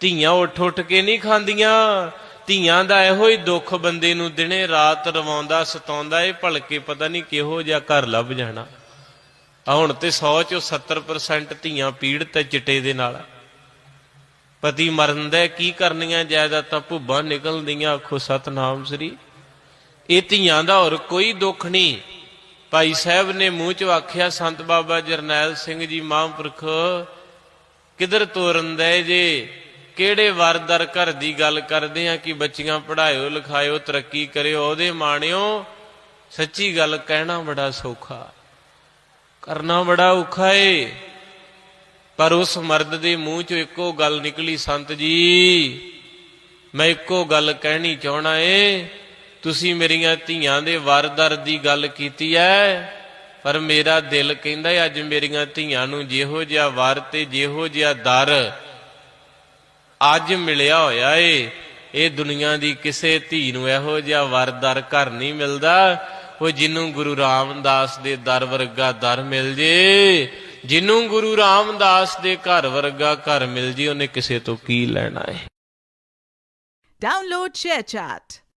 ਧੀਆਂ ਉੱਠ ਉੱਠ ਕੇ ਨਹੀਂ ਖਾਂਦੀਆਂ। ਧੀਆਂ ਦਾ ਇਹੋ ਹੀ ਦੁੱਖ ਬੰਦੇ ਨੂੰ ਦਿਨੇ ਰਾਤ ਰਵਾਉਂਦਾ, ਸਤਾਉਂਦਾ, ਇਹ ਭਲਕੇ ਪਤਾ ਨਹੀਂ ਕਿਹੋ ਜਿਹਾ ਘਰ ਲੱਭ ਜਾਣਾ। ਆ ਹੁਣ ਤੇ 100 ਚੋਂ 70% ਧੀਆਂ ਪੀੜਤ ਹੈ ਚਿੱਟੇ ਦੇ ਨਾਲ। ਪਤੀ ਮਰਨ ਦਾ ਕੀ ਕਰਨੀਆਂ ਜਾਇਦਾਦਾਂ ਭੁੱਬਾਂ ਨਿਕਲਦੀਆਂ, ਆਖੋ ਸਤਨਾਮ ਸ੍ਰੀ। ਇਹ ਧੀਆਂ ਦਾ ਹੋਰ ਕੋਈ ਦੁੱਖ ਨਹੀਂ। ਭਾਈ ਸਾਹਿਬ ਨੇ ਮੂੰਹ ਚ ਆਖਿਆ, ਸੰਤ ਬਾਬਾ ਜਰਨੈਲ ਸਿੰਘ ਜੀ ਮਹਾਂਪੁਰਖ, ਕਿਧਰ ਤੋਰਨ ਦੇ ਜੇ? ਕਿਹੜੇ ਵਰਦਰ ਘਰ ਦੀ ਗੱਲ ਕਰਦੇ ਆ ਕਿ ਬੱਚੀਆਂ ਪੜਾਇਓ ਲਿਖਾਇਓ, ਤਰੱਕੀ ਕਰਿਓ, ਉਹਦੇ ਮਾਣਿਓ ਸੱਚੀ ਗੱਲ ਕਹਿਣਾ ਬੜਾ ਸੌਖਾ। ਕਰਨਾ ਬੜਾ ਔਖਾ ਏ। ਪਰ ਉਸ ਮਰਦ ਦੇ ਮੂੰਹ ਚੋਂ ਇੱਕੋ ਗੱਲ ਨਿਕਲੀ, ਸੰਤ ਜੀ, ਮੈਂ ਇੱਕੋ ਗੱਲ ਕਹਿਣੀ ਚਾਹਣਾ ਏ। ਤੁਸੀਂ ਮੇਰੀਆਂ ਧੀਆਂ ਦੇ ਵਰਦਰ ਦੀ ਗੱਲ ਕੀਤੀ ਐ, ਪਰ ਮੇਰਾ ਦਿਲ ਕਹਿੰਦਾ ਅੱਜ ਮੇਰੀਆਂ ਧੀਆਂ ਨੂੰ ਜਿਹੋ ਜਿਹਾ ਵਰ ਤੇ ਜਿਹੋ ਜਿਹਾ ਦਰ ਅੱਜ ਮਿਲਿਆ ਹੋਇਆ ਏ। ਇਹ ਦੁਨੀਆ ਦੀ ਕਿਸੇ ਧੀ ਨੂੰ ਇਹੋ ਜਿਹਾ ਵਰਦਰ ਘਰ ਨਹੀਂ ਮਿਲਦਾ। ਉਹ ਜਿਹਨੂੰ ਗੁਰੂ ਰਾਮਦਾਸ ਦੇ ਦਰ ਵਰਗਾ ਦਰ ਮਿਲ ਜੇ। ਜਿਹਨੂੰ ਗੁਰੂ ਰਾਮਦਾਸ ਦੇ ਘਰ ਵਰਗਾ ਘਰ ਮਿਲ ਜੇ, ਉਹਨੇ ਕਿਸੇ ਤੋਂ ਕੀ ਲੈਣਾ ਏ? Download ShareChat.